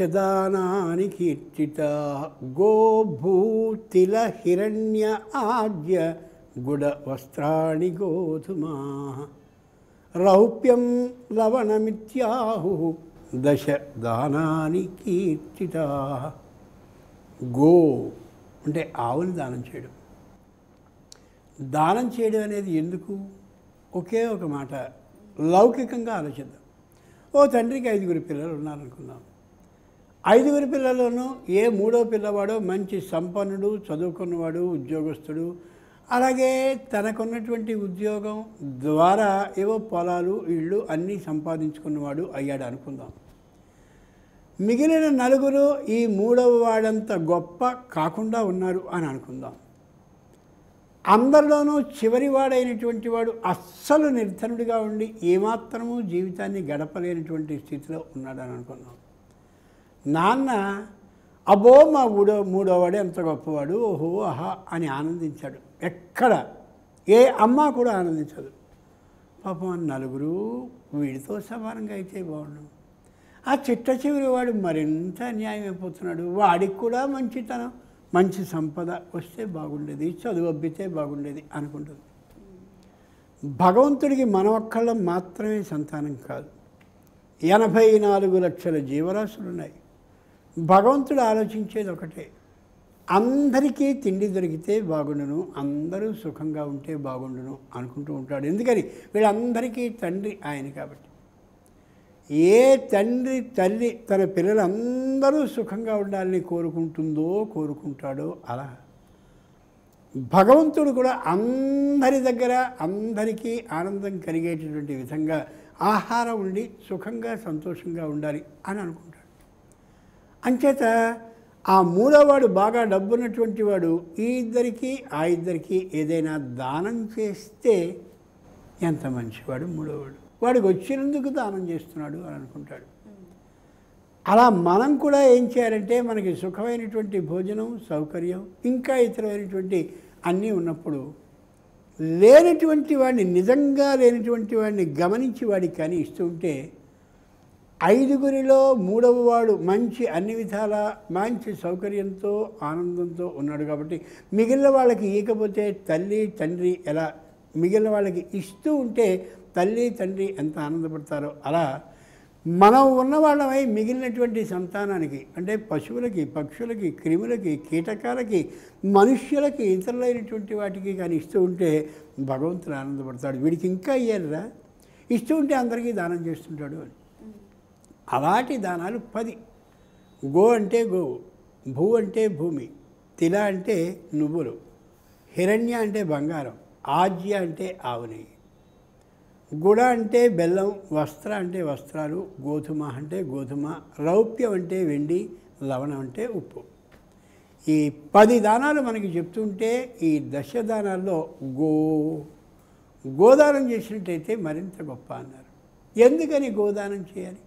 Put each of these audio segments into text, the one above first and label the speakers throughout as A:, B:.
A: దశదానాని కీర్తిత గోభూతిల హిరణ్య ఆద్య గుడ వస్త్రాణి గోధుమా. రౌప్యం లవణమిత్యాహు దశ దానాని కీర్తిత గో అంటే ఆవుని దానం చేయడం. దానం చేయడం అనేది ఎందుకు? ఒకే ఒక మాట. లౌకికంగా ఆలోచిద్దాం. ఓ తండ్రికి ఐదుగురు పిల్లలు ఉన్నారనుకుందాం ఐదుగురు పిల్లల్లోనూ ఏ మూడో పిల్లవాడో మంచి సంపన్నుడు చదువుకున్నవాడు ఉద్యోగస్తుడు. అలాగే తనకున్నటువంటి ఉద్యోగం ద్వారా ఏవో పొలాలు ఇళ్ళు అన్నీ సంపాదించుకున్నవాడు అయ్యాడు అనుకుందాం. మిగిలిన నలుగురు ఈ మూడవ వాడంత గొప్ప కాకుండా ఉన్నారు అని అనుకుందాం. అందరిలోనూ చివరివాడైనటువంటి వాడు అస్సలు నిర్ధనుడిగా ఉండి ఏమాత్రము జీవితాన్ని గడపలేనటువంటి స్థితిలో ఉన్నాడని అనుకుందాం. నాన్న అబ్బో మా మూడో మూడోవాడే ఎంత గొప్పవాడు ఓహో ఆహా అని ఆనందించాడు. ఎక్కడ? ఏ అమ్మ కూడా ఆనందించదు. పాపం నలుగురు వీడితో సమానంగా అయితే బాగుండు. ఆ చిట్ట చివరి వాడు మరింత అన్యాయం అయిపోతున్నాడు. వాడికి కూడా మంచితనం మంచి సంపద వస్తే బాగుండేది చదువు అబ్బితే బాగుండేది అనుకుంటుంది. భగవంతుడికి మన ఒక్కళ్ళం మాత్రమే సంతానం కాదు. ఎనభై నాలుగు లక్షల జీవరాశులు ఉన్నాయి భగవంతుడు ఆలోచించేది ఒకటే. అందరికీ తిండి దొరికితే బాగుండును అందరూ సుఖంగా ఉంటే బాగుండును అనుకుంటూ ఉంటాడు. ఎందుకని? వీళ్ళందరికీ తండ్రి ఆయన కాబట్టి. ఏ తండ్రి తల్లి తన పిల్లలందరూ సుఖంగా ఉండాలని కోరుకుంటుందో కోరుకుంటాడో అలా. భగవంతుడు కూడా అందరి దగ్గర అందరికీ ఆనందం కలిగేటటువంటి విధంగా ఆహారం ఉండి సుఖంగా సంతోషంగా ఉండాలి అని అనుకుంటాడు. అంచేత ఆ మూడోవాడు బాగా డబ్బున్నటువంటి వాడు ఈ ఇద్దరికి ఆ ఇద్దరికి ఏదైనా దానం చేస్తే ఎంత మంచివాడు మూడోవాడు? వాడికి వచ్చినందుకు దానం చేస్తున్నాడు అని అనుకుంటాడు. అలా మనం కూడా ఏం చేయాలంటే మనకి సుఖమైనటువంటి భోజనం సౌకర్యం ఇంకా ఇతరమైనటువంటి అన్నీ ఉన్నప్పుడు లేనటువంటి వాడిని నిజంగా లేనటువంటి వాడిని గమనించి వాడికి కానీ ఇస్తూ ఉంటే ఐదుగురిలో మూడవ వాడు మంచి అన్ని విధాల మంచి సౌకర్యంతో ఆనందంతో ఉన్నాడు కాబట్టి మిగిలిన వాళ్ళకి ఇవ్వకపోతే తల్లి తండ్రి ఎలా మిగిలిన వాళ్ళకి ఇస్తూ ఉంటే తల్లి తండ్రి ఎంత ఆనందపడతారో అలా మనం ఉన్నవాళ్ళమై మిగిలినటువంటి సంతానానికి అంటే పశువులకి పక్షులకి క్రిములకి కీటకాలకి మనుష్యులకి ఇతరులైనటువంటి వాటికి కానీ ఇస్తూ ఉంటే భగవంతుడు ఆనందపడతాడు. వీడికి ఇంకా ఇయ్యాలిరా? ఇస్తూ ఉంటే అందరికీ దానం చేస్తుంటాడు అని. అలాంటి దానాలు పది. గో అంటే గోవు భూ అంటే భూమి తిల అంటే నువ్వులు హిరణ్య అంటే బంగారం ఆజ్య అంటే ఆవు నెయ్యి గుడ అంటే బెల్లం వస్త్ర అంటే వస్త్రాలు గోధుమ అంటే గోధుమ రౌప్యం అంటే వెండి లవణం అంటే ఉప్పు. ఈ పది దానాలు మనకి చెప్తుంటే ఈ దశ దానాల్లో గో గోదానం చేసినట్టయితే మరింత గొప్ప అన్నారు. ఎందుకని గోదానం చేయాలి?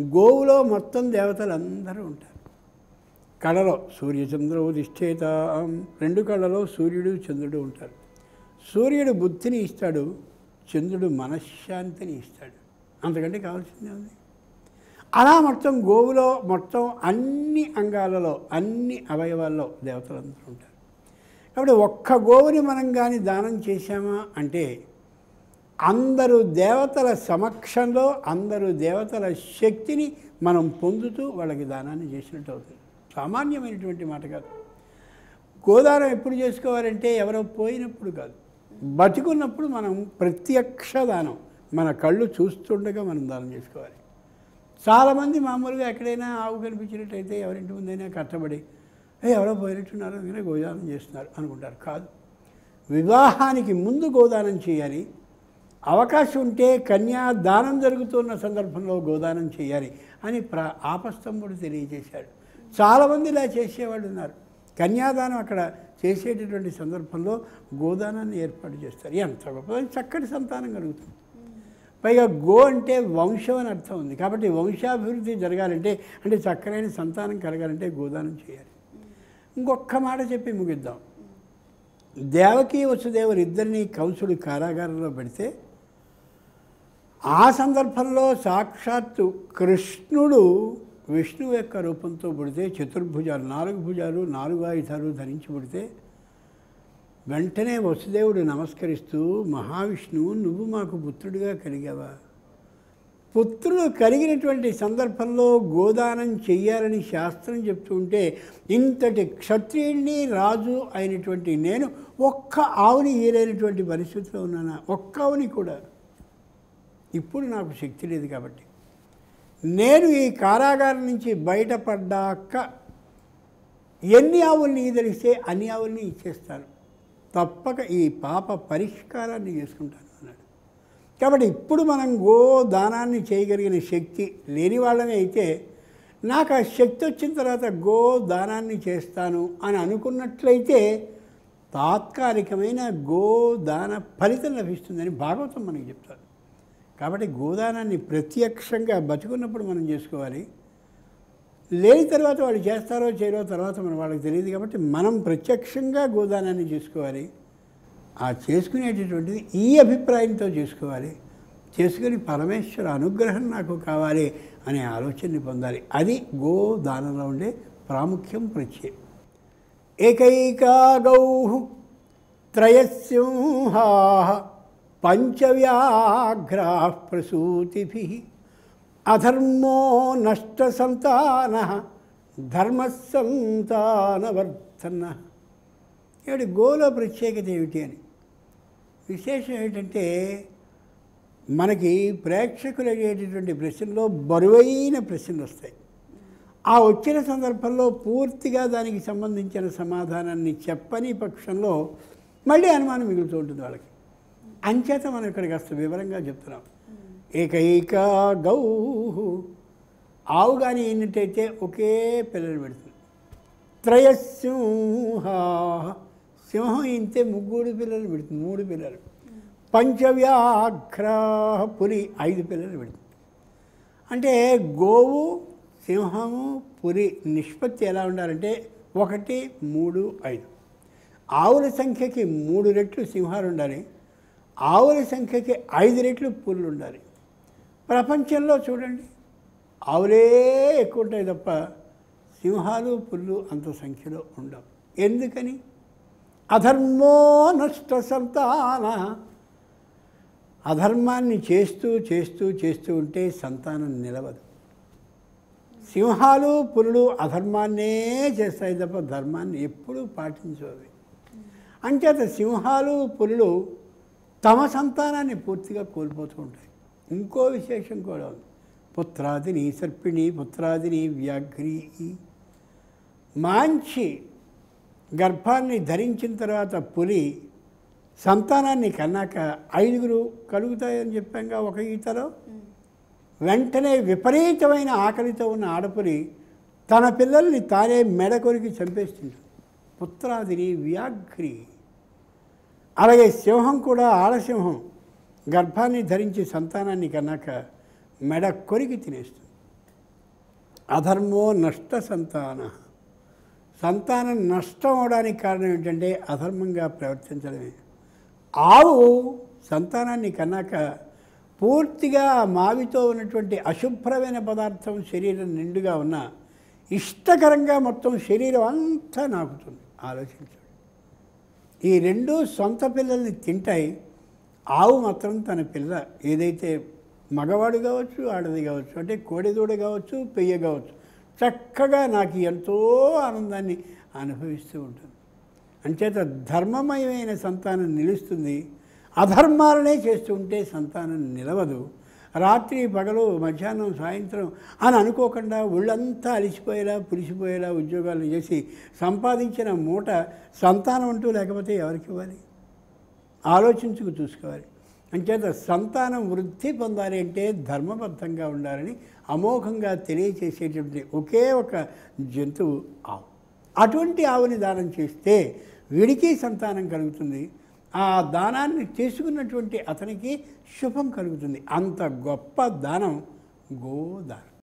A: గోవులో మొత్తం దేవతలు అందరూ ఉంటారు. కళలో సూర్యచంద్రో దిష్టేత రెండు కళ్ళలో సూర్యుడు చంద్రుడు ఉంటారు. సూర్యుడు బుద్ధిని ఇస్తాడు చంద్రుడు మనశ్శాంతిని ఇస్తాడు. అంతకంటే కావాల్సిందే ఉంది అలా మొత్తం గోవులో మొత్తం అన్ని అంగాలలో అన్ని అవయవాల్లో దేవతలందరూ ఉంటారు. కాబట్టి ఒక్క గోవుని మనం కానీ దానం చేశామా అంటే అందరూ దేవతల సమక్షంలో అందరూ దేవతల శక్తిని మనం పొందుతూ వాళ్ళకి దానాన్ని చేసినట్టు అవుతుంది. సామాన్యమైనటువంటి మాట కాదు. గోదానం ఎప్పుడు చేసుకోవాలంటే ఎవరో పోయినప్పుడు కాదు. బతికున్నప్పుడు మనం ప్రత్యక్ష దానం మన కళ్ళు చూస్తుండగా మనం దానం చేసుకోవాలి. చాలామంది మామూలుగా ఎక్కడైనా ఆవు కనిపించినట్టయితే ఎవరింటి ముందైనా కట్టబడి ఎవరో పోయినట్టున్నారు అందుకనే గోదానం చేస్తున్నారు అనుకుంటారు. కాదు. వివాహానికి ముందు గోదానం చేయాలి. అవకాశం ఉంటే కన్యాదానం జరుగుతున్న సందర్భంలో గోదానం చేయాలి అని ప్ర ఆపస్తంభుడు తెలియజేశాడు. చాలామంది ఇలా చేసేవాళ్ళు ఉన్నారు. కన్యాదానం అక్కడ చేసేటటువంటి సందర్భంలో గోదానాన్ని ఏర్పాటు చేస్తారు. ఎంత గొప్ప చక్కటి సంతానం కలుగుతుంది. పైగా గో అంటే వంశం అని అర్థం ఉంది. కాబట్టి వంశాభివృద్ధి జరగాలంటే అంటే చక్కనైన సంతానం కలగాలంటే గోదానం చేయాలి. ఇంకొక్క మాట చెప్పి ముగిద్దాం. దేవకి వసుదేవులు ఇద్దరిని కంసుడు కారాగారంలో పెడితే ఆ సందర్భంలో సాక్షాత్తు కృష్ణుడు విష్ణువు యొక్క రూపంతో పుడితే చతుర్భుజాలు నాలుగు భుజాలు నాలుగు ఆయుధాలు ధరించి పుడితే వెంటనే వసుదేవుడు నమస్కరిస్తూ మహావిష్ణువు నువ్వు మాకు పుత్రుడిగా కలిగావా? పుత్రుడు కలిగినటువంటి సందర్భంలో గోదానం చెయ్యాలని శాస్త్రం చెప్తూ ఉంటే ఇంతటి క్షత్రియుడిని రాజు అయినటువంటి నేను ఒక్క ఆవుని ఈరైనటువంటి పరిస్థితిలో ఉన్నానా? ఒక్క ఆవుని కూడా. ఇప్పుడు నాకు శక్తి లేదు కాబట్టి. నేను ఈ కారాగారం నుంచి బయటపడ్డాక ఎన్ని ఆవుల్ని ఈదలిస్తే అన్ని ఆవుల్ని ఇచ్చేస్తాను. తప్పక ఈ పాప పరిష్కారాన్ని చేసుకుంటాను అన్నాడు. కాబట్టి ఇప్పుడు మనం గో దానాన్ని చేయగలిగిన శక్తి లేని వాళ్ళమే అయితే నాకు ఆ శక్తి వచ్చిన తర్వాత గో దానాన్ని చేస్తాను అని అనుకున్నట్లయితే తాత్కాలికమైన గోదాన ఫలితం లభిస్తుందని భాగవతం మనకి చెప్తారు. కాబట్టి గోదానాన్ని ప్రత్యక్షంగా బతుకున్నప్పుడు మనం చేసుకోవాలి. లేని తర్వాత వాళ్ళు చేస్తారో చేయరో తర్వాత మన వాళ్ళకి తెలియదు కాబట్టి మనం ప్రత్యక్షంగా గోదానాన్ని చేసుకోవాలి. ఆ చేసుకునేటటువంటిది ఈ అభిప్రాయంతో చేసుకోవాలి. చేసుకుని పరమేశ్వర అనుగ్రహం నాకు కావాలి అనే ఆలోచనని పొందాలి. అది గోదానంలో ఉండే ప్రాముఖ్యం ప్రత్యయం ఏకైకా గౌ త్రయసింహా పంచవ్యాఘ్రా ప్రసూతిభి అధర్మో నష్ట సంతాన ధర్మసంతానవర్ధన ఏడు గోలో ప్రత్యేకత ఏమిటి అని? విశేషం ఏమిటంటే మనకి ప్రేక్షకులు అడిగేటటువంటి ప్రశ్నలో బరువైన ప్రశ్నలు వస్తాయి. ఆ వచ్చిన సందర్భంలో పూర్తిగా దానికి సంబంధించిన సమాధానాన్ని చెప్పని పక్షంలో మళ్ళీ అనుమానం మిగులుతూ ఉంటుంది వాళ్ళకి. అంచేత మనం ఇక్కడికి వస్తే వివరంగా చెప్తున్నాం. ఏకైక గౌ ఆవు కానీ ఏంటంటే ఒకే పిల్లలు పెడుతుంది. త్రయసింహ సింహం ఇంతే ముగ్గురు పిల్లలు పెడుతుంది మూడు పిల్లలు. పంచవ్యాఘ్ర పులి ఐదు పిల్లలు పెడుతుంది. అంటే గోవు సింహము పురి నిష్పత్తి ఎలా ఉండాలంటే ఒకటి మూడు ఐదు. ఆవుల సంఖ్యకి మూడు రెట్లు సింహాలు ఉండాలి. ఆవుల సంఖ్యకి ఐదు రెట్లు పుల్లు ఉండాలి. ప్రపంచంలో చూడండి ఆవులే ఎక్కువ ఉంటాయి తప్ప సింహాలు పుల్లు అంత సంఖ్యలో ఉండవు. ఎందుకని? అధర్మో నష్ట సంతాన. అధర్మాన్ని చేస్తూ చేస్తూ చేస్తూ ఉంటే సంతానం నిలవదు. సింహాలు పులులు అధర్మాన్నే చేస్తాయి తప్ప ధర్మాన్ని ఎప్పుడూ పాటించవు అంచేత సింహాలు పులులు తమ సంతానాన్ని పూర్తిగా కోల్పోతూ ఉంటాయి. ఇంకో విశేషం కూడా ఉంది. పుత్రాదిని సర్పిణి పుత్రాదిని వ్యాఘ్రి. మాంచి గర్భాన్ని ధరించిన తర్వాత పులి సంతానాన్ని కన్నాక ఐదుగురు కలుగుతాయని చెప్పాంగా ఒక ఈతలో? వెంటనే విపరీతమైన ఆకలితో ఉన్న ఆడపులి తన పిల్లల్ని తానే మెడ కొరికి చంపేస్తుంది. పుత్రాదిని వ్యాఘ్రి. అలాగే సింహం కూడా ఆడసింహం. గర్భాన్ని ధరించి సంతానాన్ని కన్నాక మెడ కొరికి తినేస్తుంది. అధర్మో నష్ట సంతాన. సంతానం నష్టం అవడానికి కారణం ఏంటంటే అధర్మంగా ప్రవర్తించడమే. ఆవు సంతానాన్ని కన్నాక పూర్తిగా మావితో ఉన్నటువంటి అశుభ్రమైన పదార్థం శరీరం నిండుగా ఉన్న ఇష్టకరంగా మొత్తం శరీరం అంతా నాకుతుంది. ఆలోచించు. ఈ రెండు సొంత పిల్లల్ని తింటాయి. ఆవు మాత్రం తన పిల్ల. ఏదైతే మగవాడు కావచ్చు ఆడది కావచ్చు అంటే కోడెదూడ కావచ్చు పెయ్య కావచ్చు చక్కగా నాకు ఎంతో ఆనందాన్ని అనుభవిస్తూ ఉంటుంది. అంచేత ధర్మమయమైన సంతానం నిలుస్తుంది. అధర్మాలనే చేస్తూ ఉంటే సంతానం నిలవదు. రాత్రి పగలు మధ్యాహ్నం సాయంత్రం అని అనుకోకుండా ఒళ్ళంతా అలిసిపోయేలా పులిసిపోయేలా ఉద్యోగాలు చేసి సంపాదించిన మూట సంతానం అంటూ లేకపోతే ఎవరికి ఇవ్వాలి? ఆలోచించుకు చూసుకోవాలి. అంచేత సంతానం వృద్ధి పొందాలి అంటే ధర్మబద్ధంగా ఉండాలని అమోఘంగా తెలియచేసేటువంటి ఒకే ఒక జంతువు ఆవు. అటువంటి ఆవుని దానం చేస్తే వీడికి సంతానం కలుగుతుంది. ఆ దానాన్ని చేసుకున్నటువంటి అతనికి శుభం కలుగుతుంది. అంత గొప్ప దానం గోదానం.